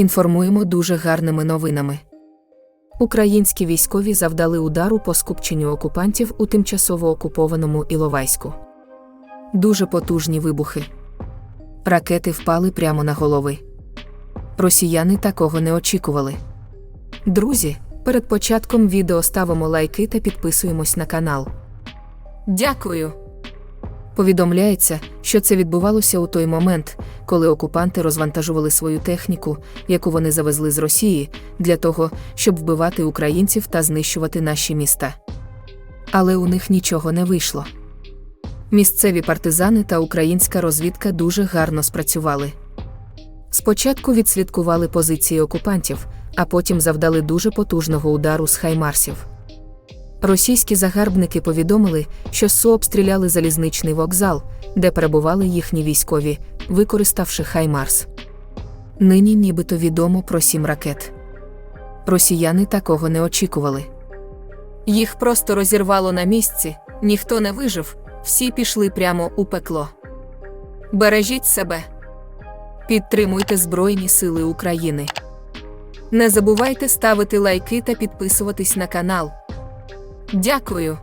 Інформуємо дуже гарними новинами. Українські військові завдали удару по скупченню окупантів у тимчасово окупованому Іловайську. Дуже потужні вибухи. Ракети впали прямо на голови. Росіяни такого не очікували. Друзі, перед початком відео ставимо лайки та підписуємось на канал. Дякую. Повідомляється, що це відбувалося у той момент, коли окупанти розвантажували свою техніку, яку вони завезли з Росії, для того, щоб вбивати українців та знищувати наші міста. Але у них нічого не вийшло. Місцеві партизани та українська розвідка дуже гарно спрацювали. Спочатку відслідкували позиції окупантів, а потім завдали дуже потужного удару з хаймарсів. Російські загарбники повідомили, що СУ обстріляли залізничний вокзал, де перебували їхні військові, використавши Хаймарс. Нині нібито відомо про сім ракет. Росіяни такого не очікували. Їх просто розірвало на місці, ніхто не вижив, всі пішли прямо у пекло. Бережіть себе. Підтримуйте Збройні Сили України. Не забувайте ставити лайки та підписуватись на канал. Дякую.